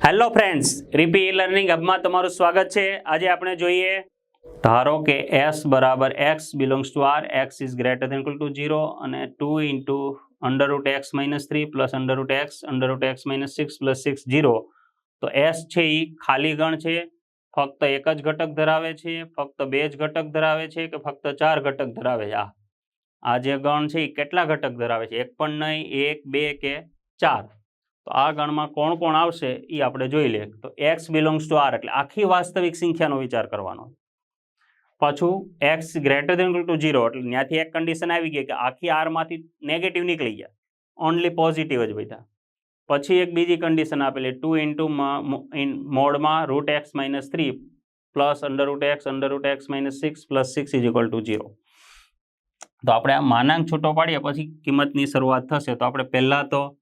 Hello friends, Ripi learning હબમાં તમારું સ્વાગત છે. આજે આપણે જોઈએ, ધારો કે એસ બરાબર x belongs to R, x is greater than equal to zero અને two into under root x minus three plus under root x, under root x minus six plus six zero. તો S છે એ ખાલી ગણ છે, ફક્ત એક જ ઘટક ધરાવે છે, ફક્ત બે જ ઘટક ધરાવે છે કે ફક્ત ચાર ઘટક ધરાવે છે? આ આ જે ગણ છે એ કેટલા ઘટક ધરાવે છે? એક પણ નહીં, એક, બે કે ચાર? તો આ ગણમાં કોણ કોણ આવશે એ આપણે જોઈ લઈએ. તો એક્સ બિલોંગ્સ ટુ આર એટલે આખી વાસ્તવિક સંખ્યાનો વિચાર કરવાનો. પાછું x greater than to zero એટલે ત્યાંથી એક કન્ડિશન આવી ગઈ કે આખી આરમાંથી નેગેટિવ નીકળી ગયા. ઓનલી પોઝિટિવ જ બધા પછી એક બીજી કન્ડિશન આપેલી ટુ ઇન્ટુ મોડમાં root x minus three plus under root x under root x minus six plus six is equal to zero તો આપણે આ માનાંક છૂટો પાડીએ, પછી કિંમતની શરૂઆત થશે. તો આપણે પહેલાં તો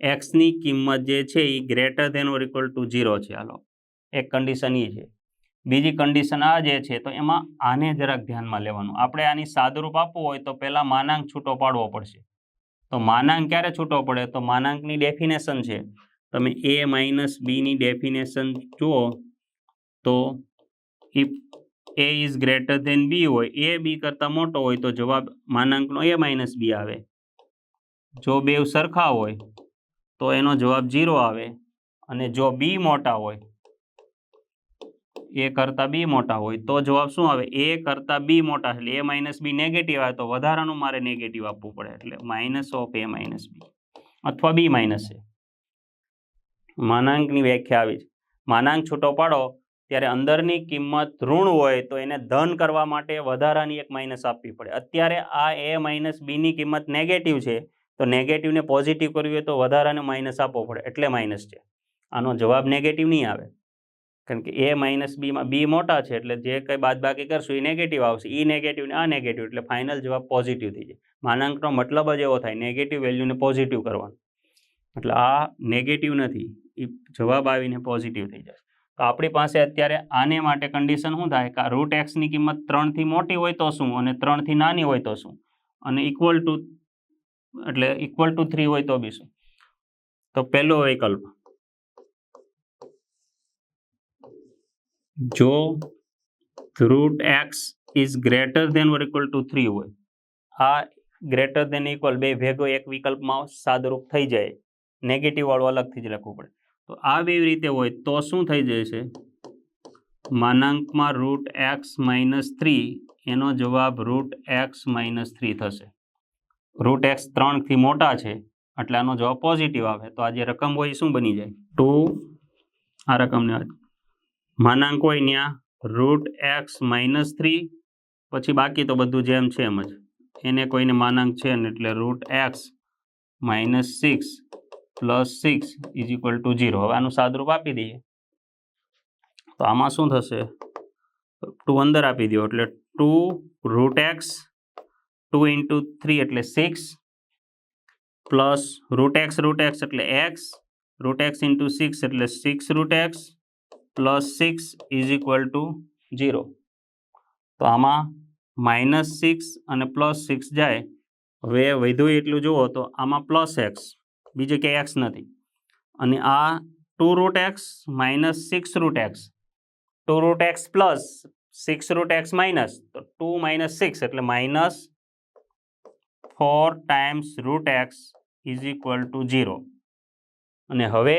એક્સની કિંમત જે છે એ greater than or equal to zero છે. હાલો, એક કન્ડિશન એ છે. બીજી કન્ડિશન આ જે છે, તો એમાં આને જરાક ધ્યાનમાં લેવાનું. આપણે આની સાદુરૂપ આપવું હોય તો પહેલાં માનાંક છૂટો પાડવો પડશે. તો માનાંક ક્યારે છૂટો પડે? તો માનાંકની ડેફિનેશન છે. તમે એ માઇનસ બીની ડેફિનેશન જુઓ, તો if A is greater than B હોય એ બી કરતાં મોટો હોય તો જવાબ માનાંકનો એ માઇનસ બી આવે. જો બે સરખા હોય તો એનો જવાબ ઝીરો આવે અને જો બી મોટા હોય એ કરતાં બી મોટા હોય તો જવાબ શું આવે? એ કરતાં બી મોટા એટલે એ માઇનસ બી નેગેટિવ આવે તો વધારાનું મારે નેગેટિવ આપવું પડે એટલે minus of A minus B અથવા બી માઇનસ છે માનાંકની વ્યાખ્યા આવી છે. માનાંક છૂટો પાડો ત્યારે અંદરની કિંમત ઋણ હોય તો એને ધન કરવા માટે વધારાની એક માઇનસ આપવી પડે. અત્યારે આ એ માઇનસ બીની કિંમત નેગેટિવ છે, તો નેગેટિવને પોઝિટિવ કરવી હોય તો વધારાને માઇનસ આપવો પડે, એટલે માઇનસ છે. આનો જવાબ નેગેટિવ નહીં આવે. કારણ કે એ માઇનસ બીમાં બી મોટા છે, એટલે જે કંઈ બાદબાકી કરશું એ નેગેટિવ આવશે. એ નેગેટિવ ને આ નેગેટિવ એટલે ફાઇનલ જવાબ પોઝિટિવ થઈ જાય. માનાંકનો મતલબ જ એવો થાય નેગેટિવ વેલ્યુને પોઝિટિવ કરવાનો. એટલે આ નેગેટિવ નથી, એ જવાબ આવીને પોઝિટિવ થઈ જાય તો આપણી પાસે અત્યારે આને માટે કન્ડિશન શું થાય? કે રૂટ એક્સની કિંમત ત્રણથી મોટી હોય તો શું? અને ત્રણથી નાની હોય તો શું? અને ઇક્વલ ટુ એટલે ઇક્વલ ટુ થ્રી હોય તો બી શું? તો પહેલો વિકલ્પ. જો root x is greater than or equal to three હોય, આ ગ્રેટર દેન ઇક્વલ બે ભેગો એક વિકલ્પમાં સાદરૂપ થઈ જાય. નેગેટિવ વાળો અલગથી જ લખવું પડે. તો આ બે રીતે હોય તો શું થઈ જશે માનાંકમાં રૂટ એક્સ માઇનસ થ્રી એનો જવાબ રૂટ એક્સ માઇનસ થ્રી થશે. રૂટ એક્સ ત્રણથી મોટા છે, એટલે આનો જવાબ પોઝિટિવ આવે. તો આ જે રકમ હોય શું બની જાય? ટુ આ રકમને માનાંક હોય ત્યાં રૂટ એક્સ માઇનસ થ્રી પછી બાકી તો બધું જેમ છે એમ જ. એને કોઈને માનાંક છે ને એટલે root x minus six plus six is equal to zero. હવે આનું સાદરૂપ આપી દઈએ. તો આમાં શું થશે? ટુ અંદર આપી દો. એટલે two root x, two into three એટલે six, plus root x root x એટલે x, root x into six એટલે six root x, plus six is equal to zero. તો આમાં માઇનસ સિક્સ અને પ્લસ સિક્સ જાય. હવે વધુ એટલું જુઓ તો આમાં પ્લસ એક્સ. બીજું કે એક્સ નથી. અને આ two root x minus six root x. Two root x plus six root x minus. તો ટુ માઇનસ સિક્સ એટલે minus four times root x is equal to zero. અને હવે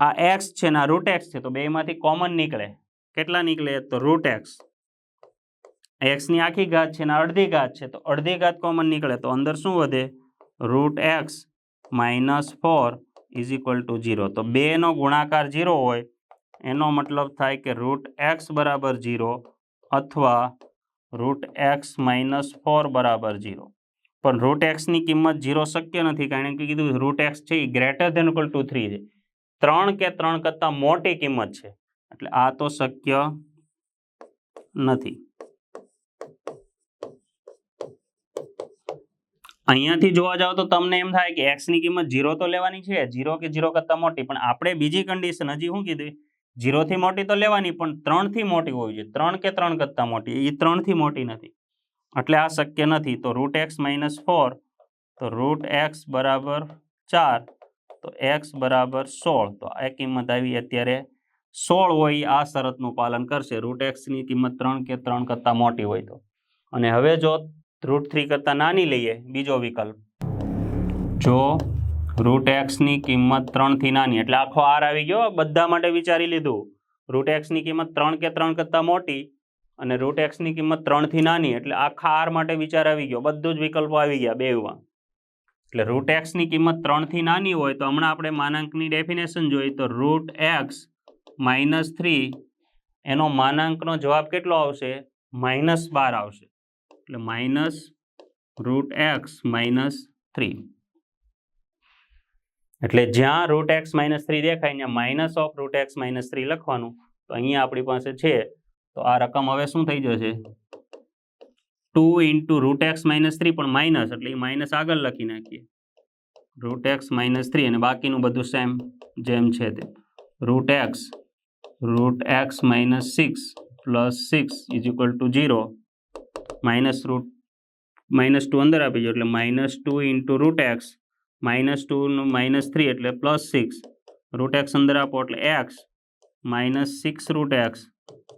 આ એક્સ છે ને આ રૂટ એક્સ છે તો બેમાંથી કોમન નીકળે. કેટલા નીકળે? તો રૂટ એક્સ. એક્સની આખી ઘાત છે ને અડધી ઘાત છે તો અડધી ઘાત કોમન નીકળે તો અંદર શું વધે? Root x. Minus four is equal to zero. તો બેનો ગુણાકાર ઝીરો હોય, એનો મતલબ થાય કે રૂટ એક્સ બરાબર ઝીરો અથવા રૂટ એક્સ માઇનસ ફોર બરાબર ઝીરો. પણ રૂટ એક્સની કિંમત ઝીરો શક્ય નથી, કારણ કે કીધું રૂટ એક્સ છે એ greater than equal to three છે. ત્રણ કે ત્રણ કરતાં મોટી કિંમત છે. એટલે આ તો શક્ય નથી. અહીંયાથી જોવા જાવ તો તમને એમ થાય કે એક્સની કિંમત ઝીરો તો લેવાની છે ઝીરો કે ઝીરો કરતાં મોટી, પણ આપણે બીજી કન્ડિશન હજી શું કીધી? ઝીરોથી મોટી તો લેવાની, પણ ત્રણથી મોટી હોવી જોઈએ. ત્રણ કે ત્રણ કરતાં મોટી, એ ત્રણથી મોટી નથી. એટલે આ શક્ય નથી. તો રૂટ એક્સ માઇનસ ફોર તો રૂટ એક્સ બરાબર ચાર, તો એક્સ બરાબર સોળ. તો આ કિંમત આવી અત્યારે સોળ હોય, આ શરતનું પાલન કરશે. રૂટ એક્સની કિંમત ત્રણ કે ત્રણ કરતાં મોટી હોય તો. અને હવે જો રૂટ થ્રી કરતાં નાની લઈએ, બીજો વિકલ્પ. જો રૂટ એક્સની કિંમત ત્રણથી નાની, એટલે આખો આર આવી ગયો, બધા માટે વિચારી લીધું. રૂટ એક્સની કિંમત ત્રણ કે ત્રણ કરતાં મોટી અને રૂટ એક્સની કિંમત ત્રણથી નાની, એટલે આખા આર માટે વિચાર આવી ગયો. બધું જ વિકલ્પો આવી ગયા બેમાં એટલે રૂટ એક્સની કિંમત ત્રણથી નાની હોય, તો હમણાં આપણે માનાંકની ડેફિનેશન જોઈએ તો રૂટ એક્સ માઇનસ થ્રી, એનો માનાંકનો જવાબ કેટલો આવશે? માઇનસ બાર આવશે. એટલે minus root x minus three. એટલે જ્યાં રૂટ એક્સ માઇનસ થ્રી દેખાય, ત્યાં minus of root x minus three લખવાનું. તો અહીંયા આપણી પાસે છે, તો આ રકમ હવે શું થઈ જશે? Two into root x minus three પણ માઇનસ એટલે એ માઇનસ આગળ લખી નાખીએ. રૂટ એક્સ માઇનસ થ્રી અને બાકીનું બધું સેમ જેમ છે તે. Root x root x minus six plus six is equal to zero. Minus root minus two અંદર આપી એટલે minus two into root x minus ટુનું minus three એટલે પ્લસ સિક્સ રૂટ એક્સ અંદર આપો એટલે x minus six root x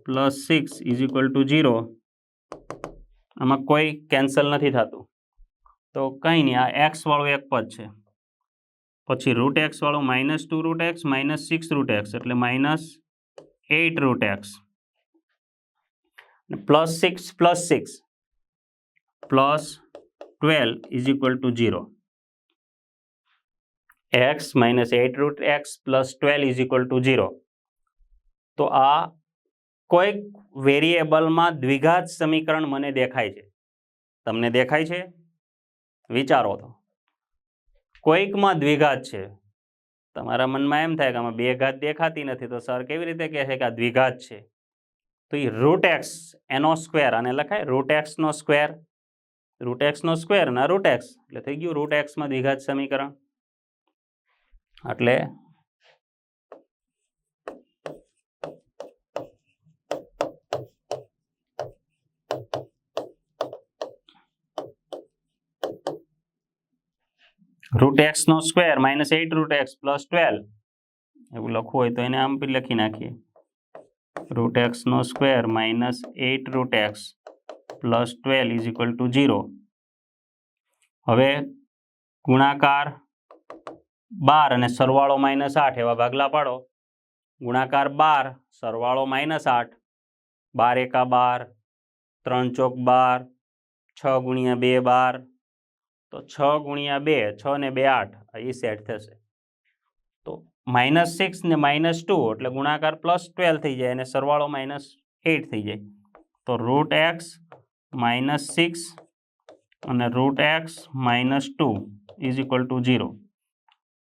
plus six is equal to zero આમાં કોઈ cancel નથી થતું. તો કંઈ નહીં, આ એક્સવાળું એક પદ છે. પછી root એક્સવાળું minus two root x minus six root x એટલે minus eight root x plus six plus six plus twelve is equal to zero. X minus eight root x plus twelve is equal to zero. તો આ કોઈક વેરિયેબલમાં દ્વિઘાત સમીકરણ મને દેખાય છે. તમને દેખાય છે? વિચારો તો. કોઈકમાં દ્વિઘાત છે. તમારા મનમાં એમ થાય કે આમાં બે ઘાત દેખાતી નથી, તો સર કેવી રીતે કહે છે કે આ દ્વિઘાત છે? તો એ રૂટ એક્સ એનો સ્ક્વેર અને લખાય રૂટ એક્સનો સ્ક્વેર રૂટ એક્સનો સ્ક્વેર અને રૂટ એક્સ એટલે થઈ ગયું રૂટ એક્સમાં દ્વિઘાત સમીકરણ. એટલે root એક્સનો square minus eight root x plus twelve એવું લખવું હોય તો એને આમ બી લખી નાખીએ. Root એક્સનો square minus eight root x plus twelve is equal to zero હવે ગુણાકાર બાર અને સરવાળો માઇનસ આઠ એવા ભાગલા પાડો. ગુણાકાર બાર, સરવાળો માઇનસ આઠ. બાર એકા બાર, ત્રણ ચોક બાર, છ ગુણ્યા બે બાર. તો છ ગુણ્યા બે, છ ને બે આઠ એ સેટ થશે. તો માઇનસ સિક્સ ને માઇનસ ટુ એટલે ગુણાકાર પ્લસ ટ્વેલ્વ થઈ જાય અને સરવાળો માઇનસ એટ થઈ જાય. તો રૂટ એક્સ માઇનસ સિક્સ અને root x minus two is equal to zero.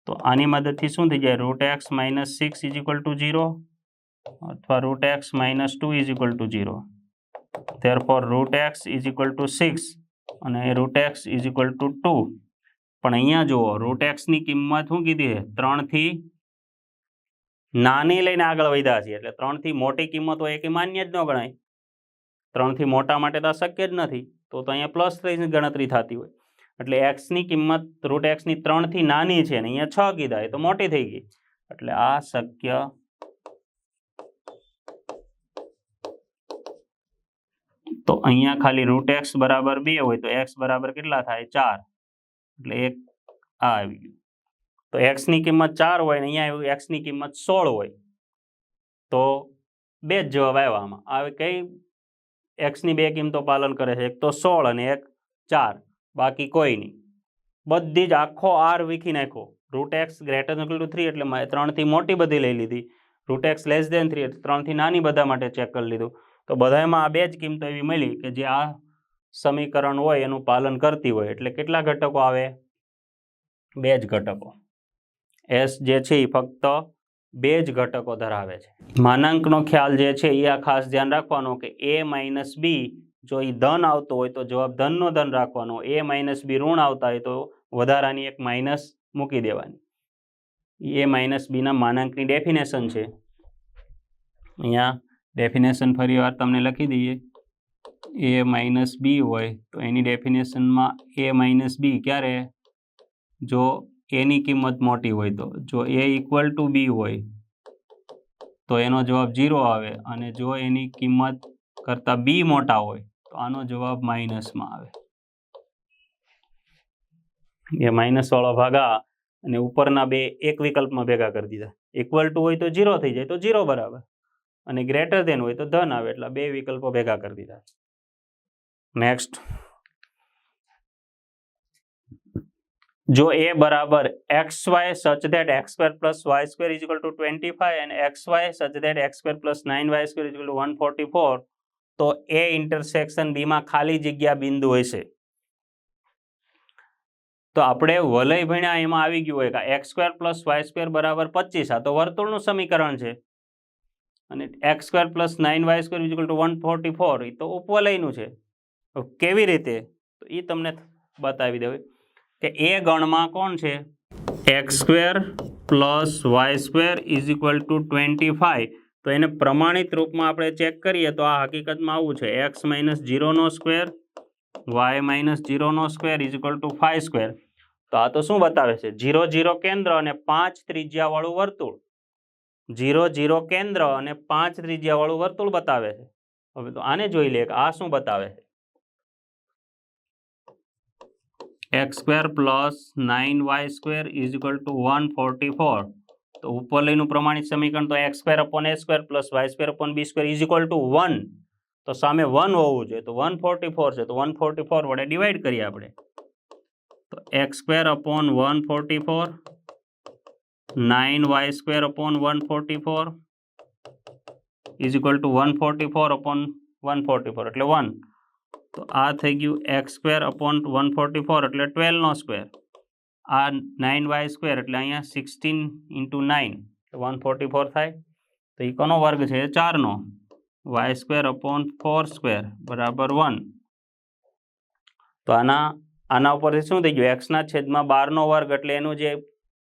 તો આની મદદથી શું થઈ જાય? Root x minus six is equal to zero અથવા root x minus two is equal to zero. Therefore root x is equal to six અને root x is equal to two. પણ અહીંયા જુઓ, રૂટ એક્સની કિંમત શું કીધી છે? ત્રણથી નાની લઈને આગળ વધ્યા છીએ. એટલે ત્રણથી મોટી કિંમત હોય એ માન્ય જ ન ગણાય. ત્રણથી મોટા માટે તો આ શક્ય જ નથી. તો તો અહીંયા પ્લસ થઈને ગણતરી થતી હોય. એટલે એક્સની કિંમત રૂટ એક્સની ત્રણથી નાની છે ને અહીંયા છ કીધા, એ તો મોટી થઈ ગઈ. એટલે આ શક્ય તો અહીંયા ખાલી રૂટ એક્સ બરાબર બે હોય તો એક્સ બરાબર કેટલા થાય? ચાર. એટલે એક આ આવી ગયું. તો એક્સની કિંમત ચાર હોય ને અહીંયા એક્સની કિંમત સોળ હોય. તો બે જ જવાબ આવ્યા આમાં. આવે કઈ એક્સની બે કિંમતો પાલન કરે છે. એક તો સોળ અને એક ચાર. બાકી કોઈ નહીં. બધી જ આખો આર વીખી નાખો root x greater equal to three એટલે ત્રણથી મોટી બધી લઈ લીધી. Root x less than three એટલે ત્રણથી નાની બધા માટે ચેક કરી લીધું. તો બધામાં આ બે જ કિંમતો એવી મળી કે જે આ સમીકરણ હોય એનું પાલન કરતી હોય. એટલે કેટલા ઘટકો આવે? બે જ ઘટકો. એસ જે છે એ ફક્ત બે જ ઘટકો ધરાવે છે. માનાંકનો ખ્યાલ જે છે એ આ ખાસ ધ્યાન રાખવાનો કે એ માઇનસ બી જો એ ધન આવતો હોય તો જવાબ ધનનો ધન રાખવાનો. એ માઇનસ બી ઋણ આવતા હોય તો વધારાની એક માઇનસ મૂકી દેવાની. એ માઇનસ બીના માનાંકની ડેફિનેશન છે. અહીંયા ડેફિનેશન ફરી વાર તમને લખી દઈએ. એ માઇનસ બી હોય તો એની ડેફિનેશનમાં એ માઇનસ બી ક્યારે? જો એની કિંમત મોટી હોય તો. જો એ ઇક્વલ ટુ બી હોય, તો એનો જવાબ ઝીરો આવે અને જો એની કિંમત કરતાં બી મોટા હોય, તો આનો જવાબ માઇનસમાં આવે. એ માઇનસ વાળો ભાગ અને ઉપરના બે એક વિકલ્પમાં ભેગા કરી દીધા. ઇક્વલ ટુ હોય તો ઝીરો થઈ જાય તો ઝીરો બરાબર. અને ગ્રેટર દેન હોય તો ધન આવે એટલે બે વિકલ્પો ભેગા કરી દીધા. નેક્સ્ટ જો એ બરાબર x y such that x square plus y square is two twenty five અને x y such that x square plus nine y square is two one forty four તો એ ઇન્ટરસેક્શન બીમાં ખાલી જગ્યા બિંદુ હશે. તો આપણે વલય ભણ્યા એમાં આવી ગયું હોય કે x square plus y square બરાબર પચીસ, આ તો વર્તુળનું સમીકરણ છે. અને x square plus nine y square is two one forty four એ તો ઉપવલયનું છે. કેવી રીતે? તો એ તમને બતાવી દેવું કે એ ગણમાં કોણ છે? X square plus y square is equal to twenty five. તો એને પ્રમાણિત રૂપમાં આપણે ચેક કરીએ તો આ હકીકતમાં આવું છે. એક્સ માઇનસ જીરોનો square, Y minus જીરોનો square is equal to five square. તો આ તો શું બતાવે છે? જીરો જીરો કેન્દ્ર અને પાંચ ત્રિજ્યાવાળું વર્તુળ. જીરો જીરો કેન્દ્ર અને પાંચ ત્રિજ્યાવાળું વર્તુળ બતાવે છે. હવે તો આને જોઈ લે કે આ શું બતાવે છે? X square plus nine y square is equal to one forty four. તો ઉપર લઈનું પ્રમાણિત સમીકરણ તો x square upon a square plus y square upon b square is equal to one. તો સામે વન હોવું જોઈએ. તો વન ફોર્ટી ફોર છે. તો વન ફોર્ટી ફોર વડે ડિવાઈડ કરીએ આપણે. તો x square upon one forty four, nine y square upon one forty four, is equal to one forty four upon one forty four. એટલે વન. તો આ થઈ ગયું x square upon one forty four એટલે ટ્વેલ્વનો સ્ક્વેર. આ nine Y square એટલે અહીંયા sixteen into nine one forty four થાય. તો એ કોનો વર્ગ છે? ચારનો. Y square upon four square બરાબર વન. તો આના આના ઉપરથી શું થઈ ગયું? એક્સના છેદમાં બારનો વર્ગ એટલે એનું જે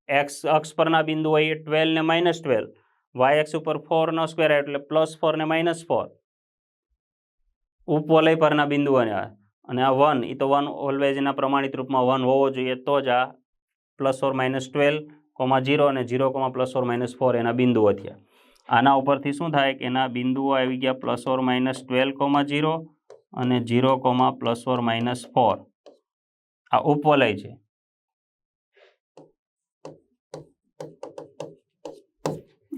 એક્સ અક્ષ પરના બિંદુ હોય એ ટ્વેલ્વ ને માઇનસ ટ્વેલ્વ. વાય એક્સ ઉપર ફોરનો સ્ક્વેર એટલે પ્લસ ફોર ને માઇનસ ફોર. ઉપવલય પરના બિંદુઓને અને આ વન એ તો વન ઓલવેઝ એના પ્રમાણિત રૂપમાં વન હોવો જોઈએ તો જ આ plus or minus twelve comma zero અને zero comma plus or minus four એના બિંદુઓ થયા આના ઉપરથી શું થાય કે એના બિંદુઓ આવી ગયા plus or minus twelve comma zero અને zero comma plus or minus four આ ઉપવલય છે.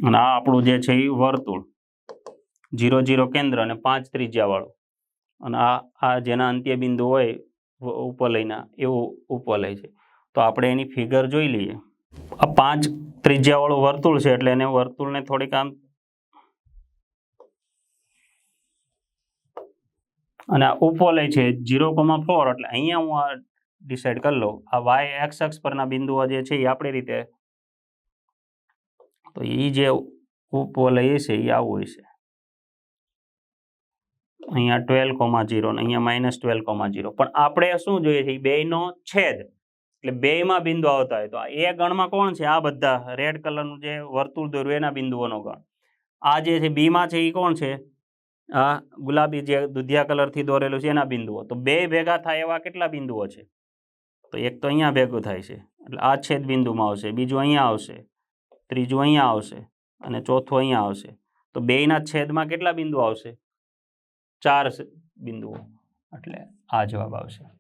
અને આ આપણું જે છે એ વર્તુળ. જીરો જીરો કેન્દ્ર અને પાંચ ત્રિજ્યાવાળું અને આ આ જેના અંત્ય બિંદુ હોય ઉપલયના એવું ઉપલય છે. તો આપણે એની ફિગર જોઈ લઈએ. આ પાંચ ત્રિજ્યાવાળું વર્તુળ છે, એટલે એને વર્તુળને થોડીક આમ અને આ ઉપવલય છે ઝીરો કોમા ફોર એટલે અહીંયા હું આ ડિસાઈડ કરી લઉં. આ વાય એક્સ અક્ષ પરના બિંદુઓ જે છે, એ આપણી રીતે, તો એ જે ઉપવલય છે એ આવું હોય છે. અહીંયા ટ્વેલ્વ કોમા જીરો ને અહીંયા માઇનસ ટ્વેલ્વ કોમા જીરો પણ આપણે શું જોઈએ છે? બેયનો છેદ. એટલે બેયમાં બિંદુ આવતા હોય તો એ ગણમાં કોણ છે? આ બધા. રેડ કલરનું જે વર્તુળ દોર્યું એના બિંદુઓનો ગણ. આ જે છે બીમાં છે એ કોણ છે? આ ગુલાબી જે દુધિયા કલરથી દોરેલું છે એના બિંદુઓ. તો બે ભેગા થાય એવા કેટલા બિંદુઓ છે? તો એક તો અહીંયા ભેગું થાય છે. એટલે આ છેદ બિંદુમાં આવશે. બીજું અહીંયા આવશે. ત્રીજું અહીંયા આવશે. અને ચોથું અહીંયા આવશે. તો બેયના છેદમાં કેટલા બિંદુ આવશે? ચાર બિંદુઓ. એટલે આ જવાબ આવશે.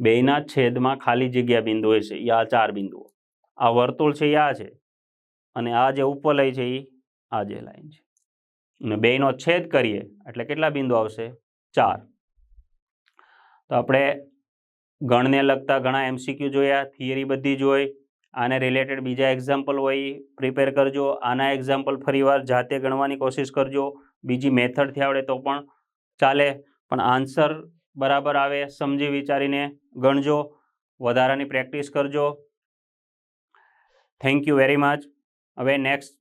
બેયના છેદમાં ખાલી જગ્યા બિંદુ છે એ આ ચાર બિંદુઓ. આ વર્તુળ છે એ આ છે. અને આ જે ઉપવલય છે એ આ જે લાઈન છે. અને બેયનો છેદ કરીએ, એટલે કેટલા બિંદુ આવશે? ચાર. તો આપણે ગણને લગતા ઘણા એમસીક્યુ જોયા, થિયરી બધી જોઈ. આને રિલેટેડ બીજા એક્ઝામ્પલ હોય પ્રિપેર કરજો. આના એક્ઝામ્પલ ફરીવાર જાતે ગણવાની કોશિશ કરજો. બીજી મેથડથી આવડે તો પણ ચાલે, પણ આન્સર બરાબર આવે સમજી વિચારીને ગણજો, વધારાની પ્રેક્ટિસ કરજો. થેન્ક યુ વેરી મચ હવે નેક્સ્ટ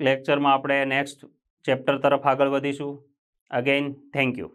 લેક્ચરમાં આપણે નેક્સ્ટ ચેપ્ટર તરફ આગળ વધીશું. Again thank you